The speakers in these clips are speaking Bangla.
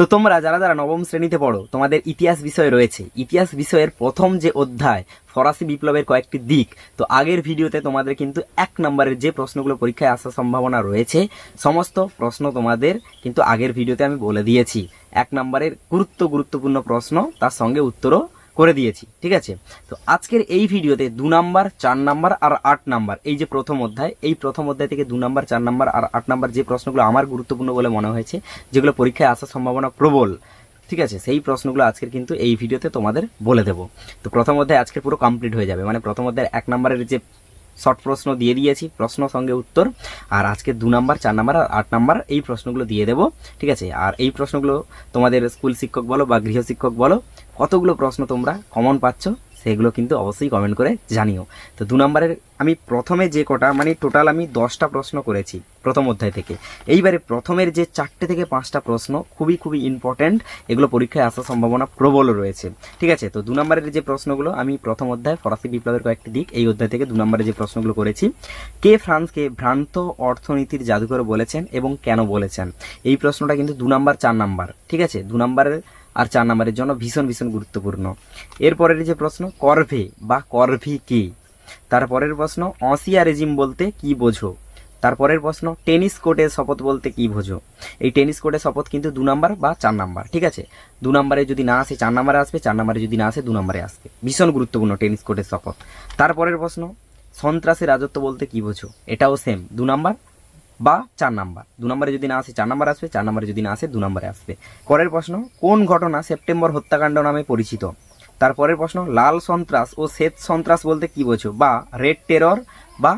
তো তোমরা যারা যারা নবম শ্রেণীতে পড়ো, তোমাদের ইতিহাস বিষয় রয়েছে। ইতিহাস বিষয়ের প্রথম যে অধ্যায়, ফরাসি বিপ্লবের কয়েকটি দিক, তো আগের ভিডিওতে তোমাদের কিন্তু এক নম্বরের যে প্রশ্নগুলো পরীক্ষায় আসার সম্ভাবনা রয়েছে, সমস্ত প্রশ্ন তোমাদের কিন্তু আগের ভিডিওতে আমি বলে দিয়েছি। এক নম্বরের গুরুত্ব গুরুত্বপূর্ণ প্রশ্ন, তার সঙ্গে উত্তরও করে দিয়েছি, ঠিক আছে? তো আজকের এই ভিডিওতে দু নাম্বার, চার নাম্বার আর আট নাম্বার, এই যে প্রথম অধ্যায়, এই প্রথম অধ্যায় থেকে দু নাম্বার, চার নাম্বার আর আট নাম্বার যে প্রশ্নগুলো আমার গুরুত্বপূর্ণ বলে মনে হয়েছে, যেগুলো পরীক্ষায় আসার সম্ভাবনা প্রবল, ঠিক আছে? সেই প্রশ্নগুলো আজকের কিন্তু এই ভিডিওতে তোমাদের বলে দেবো। তো প্রথম অধ্যায় আজকে পুরো কমপ্লিট হয়ে যাবে মানে প্রথম অধ্যায়ের এক নম্বরের যে শর্ট প্রশ্ন দিয়ে দিয়েছি, প্রশ্ন সঙ্গে উত্তর, আর আজকে দু নাম্বার, চার নাম্বার আর আট নাম্বার এই প্রশ্নগুলো দিয়ে দেবো, ঠিক আছে? আর এই প্রশ্নগুলো তোমাদের স্কুল শিক্ষক বলো বা গৃহশিক্ষক বলো কতগুলো প্রশ্ন তোমরা কমন পাচ্ছ, সেগুলো কিন্তু অবশ্যই কমেন্ট করে জানিও। তো দু নম্বরের, আমি প্রথমে যে কটা মানে টোটাল আমি দশটা প্রশ্ন করেছি প্রথম অধ্যায় থেকে। এইবারে প্রথমের যে চারটে থেকে পাঁচটা প্রশ্ন খুবই খুবই ইম্পর্ট্যান্ট এগুলো পরীক্ষায় আসার সম্ভাবনা প্রবল রয়েছে। ঠিক আছে? তো দু নম্বরের যে প্রশ্নগুলো, আমি প্রথম অধ্যায়, ফরাসি বিপ্লবের কয়েকটি দিক, এই অধ্যায় থেকে দু নম্বরের যে প্রশ্নগুলো করেছি, কে ফ্রান্সকে ভ্রান্ত অর্থনীতির জাদুঘর বলেছেন এবং কেন বলেছেন? এই প্রশ্নটা কিন্তু দু নম্বর, চার নাম্বার। ঠিক আছে? দু নম্বরের আর চার নম্বরের জন্য ভীষণ ভীষণ গুরুত্বপূর্ণ। এরপরের যে প্রশ্ন, করভে বা করভি কি? তারপরের প্রশ্ন, অসিয়া রেজিম বলতে কি বোঝো? তারপরের প্রশ্ন, টেনিস কোর্টে শপথ বলতে কি বোঝো? এই টেনিস কোর্টে শপথ কিন্তু দু নাম্বার বা চার নাম্বার, ঠিক আছে? দু নম্বরে যদি না আসে, চার নম্বরে আসবে, চার নম্বরে যদি না আসে, দু নম্বরে আসবে। ভীষণ গুরুত্বপূর্ণ টেনিস কোর্টের শপথ। তারপরের প্রশ্ন, সন্ত্রাসী রাজত্ব বলতে কি বোঝো? এটাও সেম দু নাম্বার বা চার নাম্বার। দু নম্বরে যদি না আসে, চার নাম্বার আসবে, চার নম্বরে যদি না আসে, দু নম্বরে আসবে। পরের প্রশ্ন, কোন ঘটনা সেপ্টেম্বর হত্যাকাণ্ড নামে পরিচিত? তারপরের প্রশ্ন, লাল সন্ত্রাস ও শ্বেত সন্ত্রাস বলতে কি বোঝো? বা রেড টেরর বা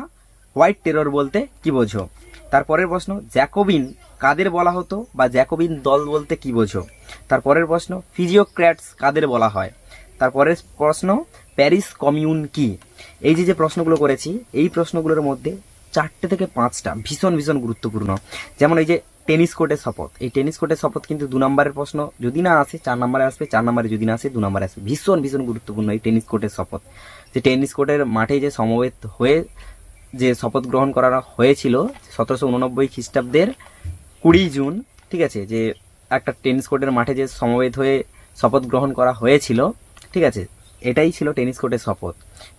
হোয়াইট টেরর বলতে কি বোঝো? তারপরের প্রশ্ন, জ্যাকোবিন কাদের বলা হতো বা জ্যাকোবিন দল বলতে কি বোঝো? তারপরের প্রশ্ন, ফিজিওক্র্যাটস কাদের বলা হয়? তারপরের প্রশ্ন, প্যারিস কমিউন কি? এই যে যে প্রশ্নগুলো করেছি, এই প্রশ্নগুলোর মধ্যে চারটে থেকে পাঁচটা ভীষণ ভীষণ গুরুত্বপূর্ণ। যেমন এই যে টেনিস কোর্টের শপথ। এই টেনিস কোর্টের শপথ কিন্তু দু নম্বরের প্রশ্ন। যদি না আসে, চার নম্বরে আসবে, চার নম্বরে যদি না আসে, দু নম্বরে আসবে। ভীষণ ভীষণ গুরুত্বপূর্ণ এই টেনিস কোর্টের শপথ। যে টেনিস কোর্টের মাঠে যে সমবেত হয়ে যে শপথ গ্রহণ করা হয়েছিল, সতেরোশো উননব্বই খ্রিস্টাব্দের কুড়ি জুন, ঠিক আছে, যে একটা টেনিস কোর্টের মাঠে যে সমবেত হয়ে শপথ গ্রহণ করা হয়েছিল, ঠিক আছে এটাই ছিল টেনিস কোর্টের শপথ।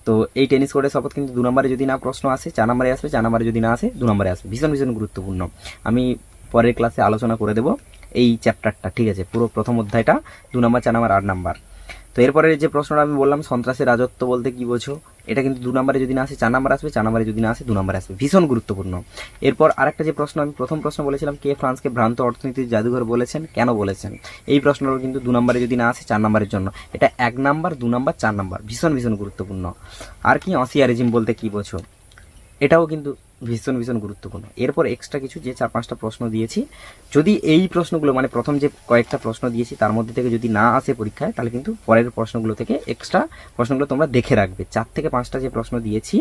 তো এই টেনিস কোর্টের শপথ কিন্তু দু নম্বরে যদি না প্রশ্ন আসে, চার নম্বরে আসবে, চার নম্বরে যদি না আসে, দু নম্বরে আসবে। ভীষণ ভীষণ গুরুত্বপূর্ণ। আমি পরের ক্লাসে আলোচনা করে দেবো এই চ্যাপ্টারটা ঠিক আছে? পুরো প্রথম অধ্যায়টা দু নম্বর, চার নম্বর, আট নাম্বার। তো এরপরে যে প্রশ্নটা আমি বললাম সন্ত্রাসের রাজত্ব বলতে কি বোঝো? এটা কিন্তু দু নম্বরে যদি না আসে, চার নাম্বার আসবে, চার নাম্বারে যদি না আসে, দু নম্বরে আসবে। ভীষণ গুরুত্বপূর্ণ। এরপর আরেকটা যে প্রশ্ন, আমি প্রথম প্রশ্ন বলেছিলাম, কে ফ্রান্সকে ভ্রান্ত অর্থনীতির জাদুঘর বলেছেন? কেন বলেছেন? এই প্রশ্নটা কিন্তু দু নম্বরে যদি না আসে, চার নাম্বারের জন্য। এটা এক নাম্বার, দু নাম্বার, চার নাম্বার। ভীষণ ভীষণ গুরুত্বপূর্ণ। আর কি অসিয়ারিজম বলতে কি বোঝো? এটাও কিন্তু ভীষণ ভীষণ গুরুত্বপূর্ণ। এরপর এক্সট্রা কিছু যে চার, পাঁচটা প্রশ্ন দিয়েছি, যদি এই প্রশ্নগুলো মানে প্রথম যে কয়েকটা প্রশ্ন দিয়েছি, তার মধ্যে থেকে যদি না আসে পরীক্ষায়, তাহলে কিন্তু পরের প্রশ্নগুলো থেকে এক্সট্রা প্রশ্নগুলো তোমরা দেখে রাখবে। চার থেকে পাঁচটা যে প্রশ্ন দিয়েছি,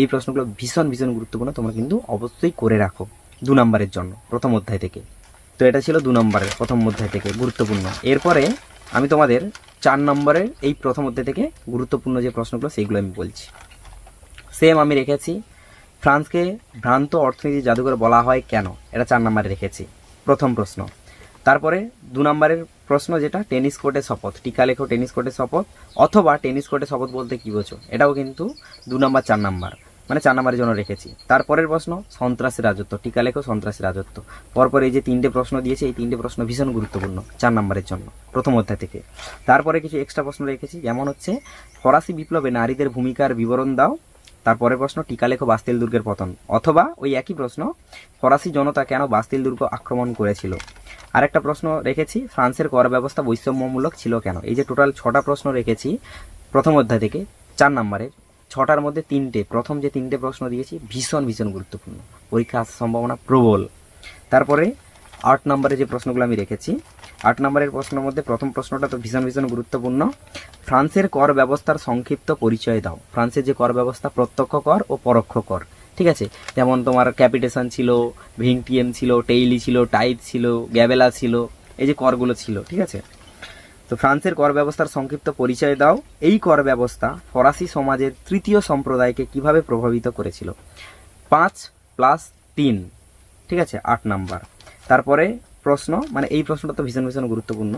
এই প্রশ্নগুলো ভীষণ ভীষণ গুরুত্বপূর্ণ, তোমরা কিন্তু অবশ্যই করে রাখো দু নম্বরের জন্য, প্রথম অধ্যায় থেকে। তো এটা ছিল দু নম্বরের, প্রথম অধ্যায় থেকে, গুরুত্বপূর্ণ। এরপরে আমি তোমাদের চার নম্বরের এই প্রথম অধ্যায় থেকে গুরুত্বপূর্ণ যে প্রশ্নগুলো সেইগুলো আমি বলছি। সেম আমি রেখেছি ফ্রান্সকে ভ্রান্ত অর্থনীতি জাদুঘর বলা হয় কেন? এটা চার নম্বরে রেখেছি। প্রথম প্রশ্ন। তারপরে দু নম্বরের প্রশ্ন যেটা, টেনিস কোর্টে শপথ। টিকা লেখো, টেনিস কোর্টে শপথ। অথবা টেনিস কোর্টে শপথ বলতে কী বোঝো? এটাও কিন্তু দু নম্বর, চার নাম্বার। মানে চার নম্বরের জন্য রেখেছি। তারপরের প্রশ্ন, সন্ত্রাসী রাজত্ব। টিকা লেখো, সন্ত্রাসী রাজত্ব। পরপর এই যে তিনটে প্রশ্ন দিয়েছে, এই তিনটে প্রশ্ন ভীষণ গুরুত্বপূর্ণ চার নম্বরের জন্য, প্রথম অধ্যায় থেকে। তারপরে কিছু এক্সট্রা প্রশ্ন রেখেছি। যেমন হচ্ছে, ফরাসি বিপ্লবে নারীদের ভূমিকার বিবরণ দাও। তারপরের প্রশ্ন টিকা লেখো বাস্তিল দুর্গের পতন? অথবা ওই একই প্রশ্ন, ফরাসি জনতা কেন বাস্তিল দুর্গ আক্রমণ করেছিল? আরেকটা প্রশ্ন রেখেছি, ফ্রান্সের কর ব্যবস্থা বৈষম্যমূলক ছিল কেন? এই যে টোটাল ছটা প্রশ্ন রেখেছি প্রথম অধ্যায় থেকে, চার নম্বরের, ছটার মধ্যে তিনটে, প্রথম যে তিনটে প্রশ্ন দিয়েছি, ভীষণ ভীষণ গুরুত্বপূর্ণ। পরীক্ষা আসার সম্ভাবনা প্রবল। তারপরে আট নম্বরে যে প্রশ্নগুলো আমি রেখেছি আট নম্বরের প্রশ্নের মধ্যে প্রথম প্রশ্নটা তো ভীষণ ভীষণ গুরুত্বপূর্ণ। ফ্রান্সের কর ব্যবস্থার সংক্ষিপ্ত পরিচয় দাও। ফ্রান্সের যে কর ব্যবস্থা, প্রত্যক্ষ কর ও পরোক্ষ কর, ঠিক আছে? যেমন তোমার ক্যাপিটেশন ছিল, ভিংটিএম ছিল, টেইলি ছিল টাইপ ছিল, গ্যাবেলা ছিল, এই যে করগুলো ছিল, ঠিক আছে? তো ফ্রান্সের কর ব্যবস্থার সংক্ষিপ্ত পরিচয় দাও। এই কর ব্যবস্থা ফরাসি সমাজের তৃতীয় সম্প্রদায়কে কীভাবে প্রভাবিত করেছিল? পাঁচ প্লাস তিন, ঠিক আছে? আট নাম্বার। তারপরে প্রশ্ন মানে এই প্রশ্নটা তো ভীষণ ভীষণ গুরুত্বপূর্ণ।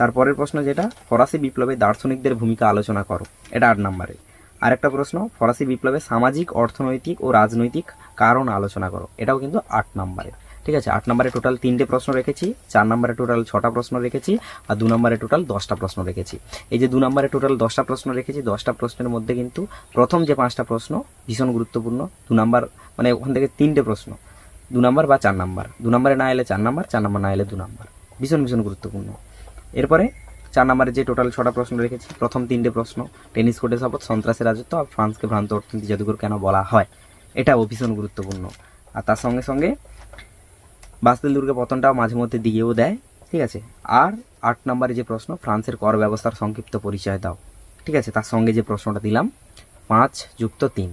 তারপরের প্রশ্ন যেটা, ফরাসি বিপ্লবে দার্শনিকদের ভূমিকা আলোচনা করো। এটা আট নম্বরে। আরেকটা প্রশ্ন, ফরাসি বিপ্লবে সামাজিক, অর্থনৈতিক ও রাজনৈতিক কারণ আলোচনা করো। এটাও কিন্তু আট নম্বরে। ঠিক আছে, আট নম্বরে টোটাল তিনটে প্রশ্ন রেখেছি, চার নম্বরে টোটাল ছটা প্রশ্ন রেখেছি, আর দু নম্বরে টোটাল দশটা প্রশ্ন রেখেছি। এই যে দু নম্বরে টোটাল দশটা প্রশ্ন রেখেছি, দশটা প্রশ্নের মধ্যে কিন্তু প্রথম যে পাঁচটা প্রশ্ন ভীষণ গুরুত্বপূর্ণ। দু নম্বর মানে ওখান থেকে তিনটে প্রশ্ন। দু নম্বর বা চার নম্বর। দু নম্বরে না এলে চার নম্বর চার নম্বর না এলে দু নম্বর। ভীষণ ভীষণ গুরুত্বপূর্ণ। এরপরে চার নম্বরে যে টোটাল ছটা প্রশ্ন রেখেছি, প্রথম তিনটে প্রশ্ন, টেনিস কোর্টে শপথ, সন্ত্রাসের রাজত্ব আর ফ্রান্সকে ভ্রান্ত অর্থনীতি জাদুঘর কেন বলা হয়? এটাও ভীষণ গুরুত্বপূর্ণ। আর তার সঙ্গে সঙ্গে বাস্তেল দুর্গে পতনটাও মাঝে মধ্যে দিয়েও দেয়, ঠিক আছে? আর আট নম্বরে যে প্রশ্ন, ফ্রান্সের কর ব্যবস্থার সংক্ষিপ্ত পরিচয় দাও, ঠিক আছে? তার সঙ্গে যে প্রশ্নটা দিলাম, পাঁচ যুক্ত তিন।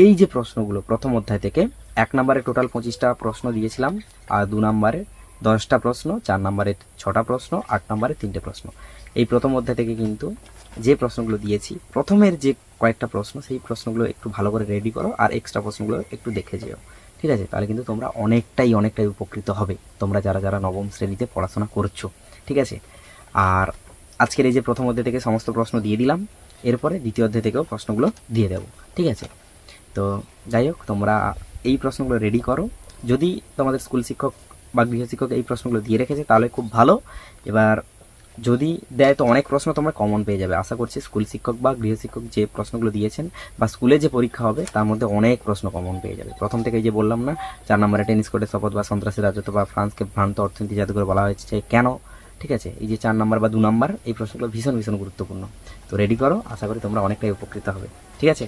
এই যে প্রশ্নগুলো, প্রথম অধ্যায় থেকে, এক নম্বরে টোটাল পঁচিশটা প্রশ্ন দিয়েছিলাম, আর দু নম্বরে দশটা প্রশ্ন, চার নম্বরে ছটা প্রশ্ন, আট নম্বরে তিনটে প্রশ্ন। এই প্রথম অধ্যায় থেকে কিন্তু যে প্রশ্নগুলো দিয়েছি, প্রথমের যে কয়েকটা প্রশ্ন, সেই প্রশ্নগুলো একটু ভালো করে রেডি করো, আর এক্সট্রা প্রশ্নগুলো একটু দেখে যেও। ঠিক আছে? তাহলে কিন্তু তোমরা অনেকটাই অনেকটাই উপকৃত হবে, তোমরা যারা যারা নবম শ্রেণীতে পড়াশোনা করছ। ঠিক আছে? আর আজকের এই যে প্রথম অধ্যায় থেকে সমস্ত প্রশ্ন দিয়ে দিলাম, এরপরে দ্বিতীয় অধ্যায় থেকেও প্রশ্নগুলো দিয়ে দেবো। ঠিক আছে? তো যাই হোক, তোমরা এই প্রশ্নগুলো রেডি করো। যদি তোমাদের স্কুল শিক্ষক বা গৃহশিক্ষক এই প্রশ্নগুলো দিয়ে রেখেছে, তাহলে খুব ভালো। এবার যদি দেয় তো অনেক প্রশ্ন তোমরা কমন পেয়ে যাবে। আশা করছি স্কুল শিক্ষক বা গৃহশিক্ষক যে প্রশ্নগুলো দিয়েছেন বা স্কুলে যে পরীক্ষা হবে, তার মধ্যে অনেক প্রশ্ন কমন পেয়ে যাবে। প্রথম থেকে যে বললাম না, চার নম্বরে টেনিস কোর্টের শপথ বা সন্ত্রাসী রাজত্ব বা ফ্রান্সকে ভ্রান্ত অর্থনীতি জাদুঘর বলা হয়েছে, কেন? ঠিক আছে? এই যে চার নম্বর বা দু নম্বর, এই প্রশ্নগুলো ভীষণ ভীষণ গুরুত্বপূর্ণ। তো রেডি করো, আশা করি তোমরা অনেকটাই উপকৃত হবে। ঠিক আছে?